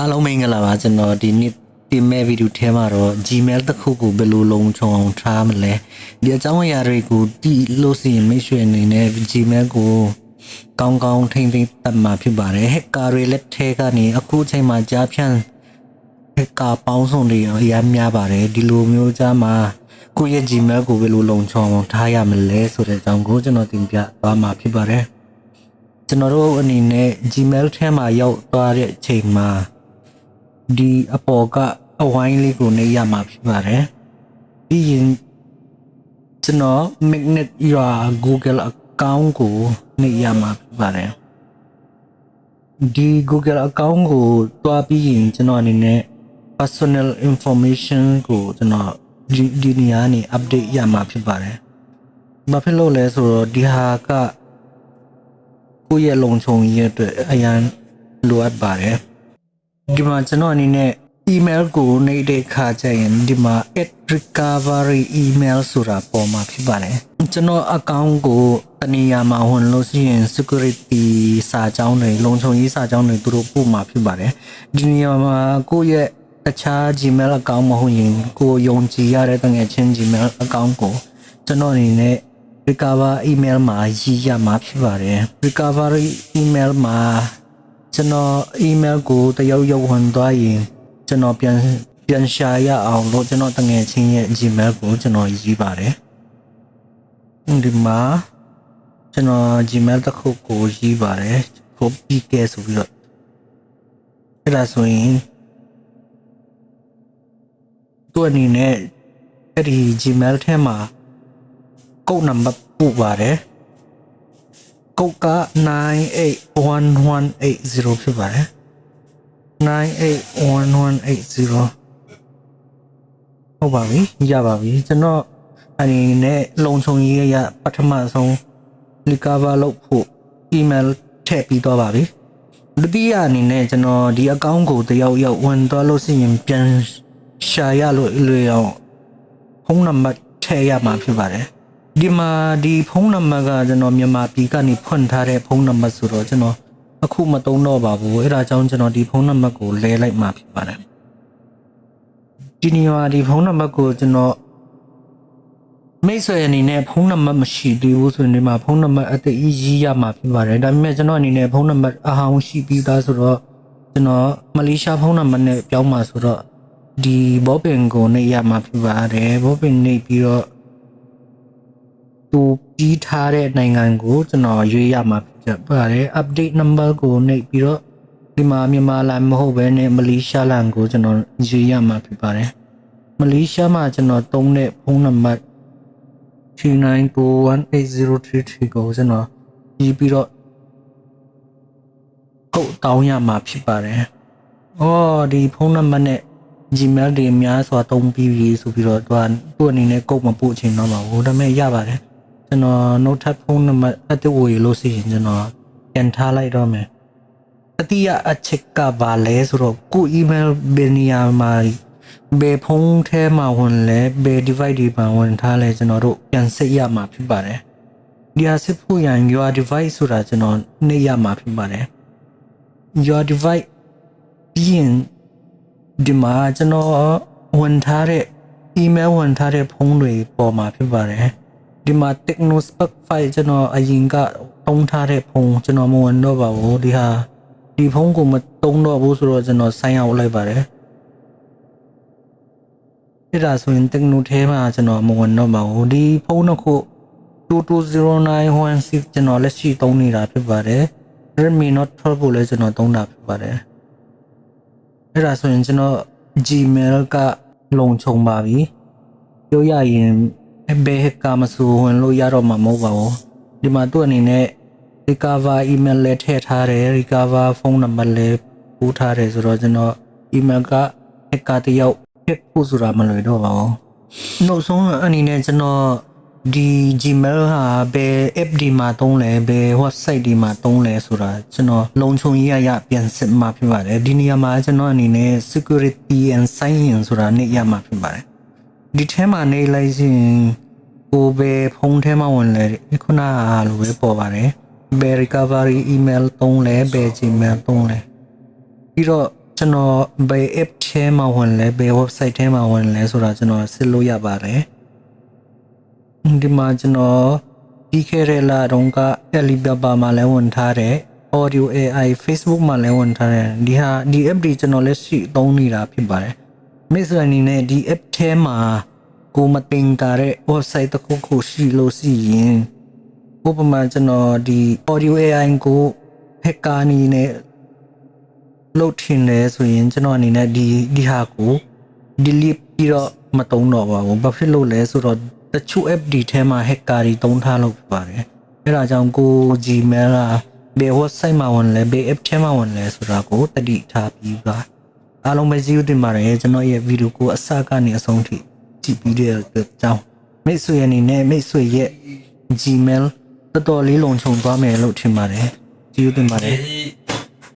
အားလုံးမင်္ဂလာပါကျွန်တော်ဒီနေ့တင်မဲ့ဗီဒီယိုထဲမှာတော့ Gmail တစ်ခုကိုဘယ်လိုလုံခြုံအောင်ထားမလဲဒီအကြောင်းအရာတွေကိုတီးလို့စီရင်မိတ်ဆွေအနေနဲ့ Gmail ကိုကောင်းကောင်းထိမ့်သိမ်းတတ်မှာဖြစ်ပါတယ် hacker တွေလက်ထဲကနေအခုအချိန်မှာကြားဖြန့် hacker ပေါင်းစုံတွေအများများပါတယ်ဒီလိုမျိုးကြားမှာကိုယ့်ရဲ့ Gmail ကိုဘယ်လိုလုံခြုံအောင်ထားရမလဲဆိုတဲ့အကြောင်းကိုကျွန်တော်တင်ပြသွားမှာဖြစ်ပါတယ်ကျွန်တော်တို့အနေနဲ့ Gmail ထဲမှာရောက်သွားတဲ့အချိန်မှာ ဒီအပေါ်ကအဝိုင်းလေးကိုနေရမှာဖြစ်ပါတယ်။ပြီးရင်ကျွန်တော် magnet ရာ Google account ကိုနေရမှာဖြစ်ပါတယ်။ဒီ Google account ကိုတွားပြီးရင်ကျွန်တော်အနေနဲ့ personal information ကိုကျွန်တော်ဒီဒီနေရာနေ update ရမှာဖြစ်ပါတယ်။ဘာဖြစ်လို့လဲဆိုတော့ဒီဟာကကိုယ့်ရဲ့လုံခြုံရေးအတွက်အရန်လိုအပ်ပါတယ် ဒီမှာကျွန်တော်အနေနဲ့ email ကိုနေတဲ့ခါကျရင်ဒီမှာ @recovery email ဆိုတာပေါ်မှာဖြစ်ပါတယ်ကျွန်တော် account ကိုတနေရာမှာဝင်လို့ရှိရင် security စာကြောင်းတွေလုံခြုံရေးစာကြောင်းတွေသူတို့ပို့မှာဖြစ်ပါတယ်ဒီနေရာမှာကိုယ့်ရဲ့တခြား Gmail account မဟုတ်ရင်ကိုယ်ယုံကြည်ရတဲ့တငယ်ချင်း Gmail account ကိုကျွန်တော်အနေနဲ့ recover email မှာရေးရမှာဖြစ်ပါတယ် recovery email မှာ ကျွန်တော် email ကိုတယောက်ယောက်ဝင်သွားရင်ကျွန်တော်ပြန်ပြန်ရှာရအောင်လို့ကျွန်တော်တငယ်ချင်းရဲ့ gmail ကိုကျွန်တော်ရေးပါတယ်ဒီမှာကျွန်တော် gmail တစ်ခုကိုရေးပါတယ် copy ကဲဆိုပြီးတော့အဲ့ဒါဆိုရင်သူ့အနေနဲ့အဲ့ဒီ gmail ထဲမှာကုတ်နံပါတ်ပို့ပါတယ် ကုတ်က981180ဖြစ်ပါတယ်981180ဟုတ်ပါပြီရပါပြီကျွန်တော်အနေနဲ့လုံချုံရေးရပထမဆုံး recover လုပ်ဖို့ email ထည့်ပြီးတော့ပါပြီဒုတိယအနေနဲ့ကျွန်တော်ဒီ account ကိုတယောက်ယောက်ဝင်သွားလို့ရှိရင်ပြန်ရှာရလို့လွယ်အောင်ဖုန်းနံပါတ်ထည့်ရမှာဖြစ်ပါတယ် ဒီမှာဒီဖုန်းနံပါတ်ကကျွန်တော်မြန်မာပြည်ကနေဖွင့်ထားတဲ့ဖုန်းနံပါတ်ဆိုတော့ကျွန်တော်အခုမသုံးတော့ပါဘူးအဲဒါကြောင့်ကျွန်တော်ဒီဖုန်းနံပါတ်ကိုလဲလိုက်မှာဖြစ်ပါတယ်ဒီနေရာဒီဖုန်းနံပါတ်ကိုကျွန်တော်မိတ်ဆွေအနေနဲ့ဖုန်းနံပါတ်မရှိသေးဘူးဆိုရင်ဒီမှာဖုန်းနံပါတ်အတိအကြီးရမှာဖြစ်ပါတယ်ဒါပေမဲ့ကျွန်တော်အနေနဲ့ဖုန်းနံပါတ်အဟောင်းရှိပြီးသားဆိုတော့ကျွန်တော်မလေးရှားဖုန်းနံပါတ်နဲ့ပြောင်းမှာဆိုတော့ဒီဘောပင်ကိုနေရမှာဖြစ်ပါတယ်ဘောပင်နေပြီးတော့ သူပြီးထားတဲ့နိုင်ငံကိုကျွန်တော်ရွေးရမှာဖြစ်ပါတယ် update number ကိုနှိပ်ပြီးတော့ဒီမှာမြန်မာလန်မဟုတ်ဘဲနဲ့မလေးရှားလန်ကိုကျွန်တော်ရွေးရမှာဖြစ်ပါတယ်မလေးရှားမှာကျွန်တော်တုံးတဲ့ဖုန်းနံပါတ်29918033ကိုကျွန်တော်ပြီးပြီးတော့ဟုတ်တောင်းရမှာဖြစ်ပါတယ်။အော်ဒီဖုန်းနံပါတ်နဲ့ Gmail တွေအများစွာတုံးပြီးပြီဆိုပြီးတော့သူကသူ့အနေနဲ့ကုတ်မပို့ချင်တော့ပါဘူးဒါပေမဲ့ရပါတယ် ကျွန်တော် note ထပ်ဖုန်းနံပါတ်အတူဝေလို့ရှိရင်ကျွန်တော်ပြန်ထားလိုက်တော့မယ်အတိယအချက်ကဘာလဲဆိုတော့ကို email ဘယ်နေရာမှာဘယ်ဖုန်းထဲမှာဝင်လဲဘယ် device တွေမှာဝင်ထားလဲကျွန်တော်တို့ပြန်စစ်ရမှာဖြစ်ပါတယ်ဒီဟာစစ်ဖို့ရန် your device ဆိုတာကျွန်တော်နှိပ်ရမှာဖြစ်ပါတယ် your device ပြီးရင်ဒီမှာကျွန်တော်ဝင်ထားတဲ့ email ဝင်ထားတဲ့ဖုန်းတွေပေါ်မှာဖြစ်ပါတယ် ဒီမှာ Technospark file ကျွန်တော်အရင်ကတုံးထားတဲ့ဖုန်းကျွန်တော်မဝင်တော့ပါဘူးဒီဟာဒီဖုန်းကိုမတုံးတော့ဘူးဆိုတော့ကျွန်တော် sign out လိုက်ပါတယ်အဲ့ဒါဆိုရင် Techno ထဲမှာကျွန်တော်မဝင်တော့ပါဘူးဒီဖုန်းတစ်ခု220916ကျွန်တော်လက်ရှိသုံးနေတာဖြစ်ပါတယ် Redmi Note 12ကိုလည်းကျွန်တော်သုံးတာဖြစ်ပါတယ်အဲ့ဒါဆိုရင်ကျွန်တော် Gmail ကလုံခြုံပါပြီပြောရရင် ဘယ်ဟက်ကမဆိုဝင်လို့ရတော့မှာမဟုတ်ပါဘူးဒီမှာသူ့အနေနဲ့ recover email လည်းထည့်ထားတယ် recover phone number လည်းပို့ထားတယ်ဆိုတော့ကျွန်တော် email က hacker တယောက် hack ဖို့ဆိုတာမလွယ်တော့ပါဘူးနောက်ဆုံးအနေနဲ့ကျွန်တော်ဒီ Gmail ဟာဘယ် app ဒီမှာသုံးလဲဘယ် website ဒီမှာသုံးလဲဆိုတာကျွန်တော်လုံခြုံရေးအရပြန်စစ်မှာဖြစ်ပါတယ်ဒီနေရာမှာကျွန်တော်အနေနဲ့ security and sign in ဆိုတာနေရမှာဖြစ်ပါတယ် ဒီထဲမှာနေလိုက်ရင်ကိုပဲဖုန်းထဲမှာဝင်လဲခုနကလိုပဲပေါ်ပါတယ်ဘယ် recovery email သုံးလဲဘယ် Gmail သုံးလဲပြီးတော့ကျွန်တော်ဘယ် app ထဲမှာဝင်လဲဘယ် website ထဲမှာဝင်လဲဆိုတာကျွန်တော်စစ်လို့ရပါတယ်ဒီမှာကျွန်တော်ဒီခဲရလာတော့က Alibaba မှာလည်းဝင်ထားတယ် Audio AI Facebook မှာလည်းဝင်ထားတယ်ဒီဟာဒီ app တွေကျွန်တော်လည်းရှိသုံးနေတာဖြစ်ပါတယ် မိတ်ဆွေအနေနဲ့ဒီ app ထဲမှာကိုမတင်တာတဲ့ website တစ်ခုခုရှိလို့ရှိရင်ဥပမာကျွန်တော်ဒီ audio AI ကို hacker အနေနဲ့လုပ်ထင်တယ်ဆိုရင်ကျွန်တော်အနေနဲ့ဒီဒီဟာကို delete ပြီးတော့မတုံးတော့ပါဘူးဘာဖြစ်လို့လဲဆိုတော့တချို့ app ဒီထဲမှာ hacker တွေတုံးထားလို့ဖြစ်ပါတယ်အဲဒါကြောင့်ကို Gmail ကဘယ် website မှာဝင်လဲဘယ် app ထဲမှာဝင်လဲဆိုတာကိုတတိထားပြီးပါ အားလုံးပဲဇီးဥတင်ပါတယ်ကျွန်တော်ရဲ့ဗီဒီယိုကိုအစကနေအဆုံးထိကြည့်ပြီးတဲ့အကြောင်းမိတ်ဆွေအနေနဲ့မိတ်ဆွေရဲ့ Gmail တော်တော်လေးလုံခြုံသွားမယ်လို့ထင်ပါတယ်။ကြည့်ဦးတင်ပါတယ်ဒီ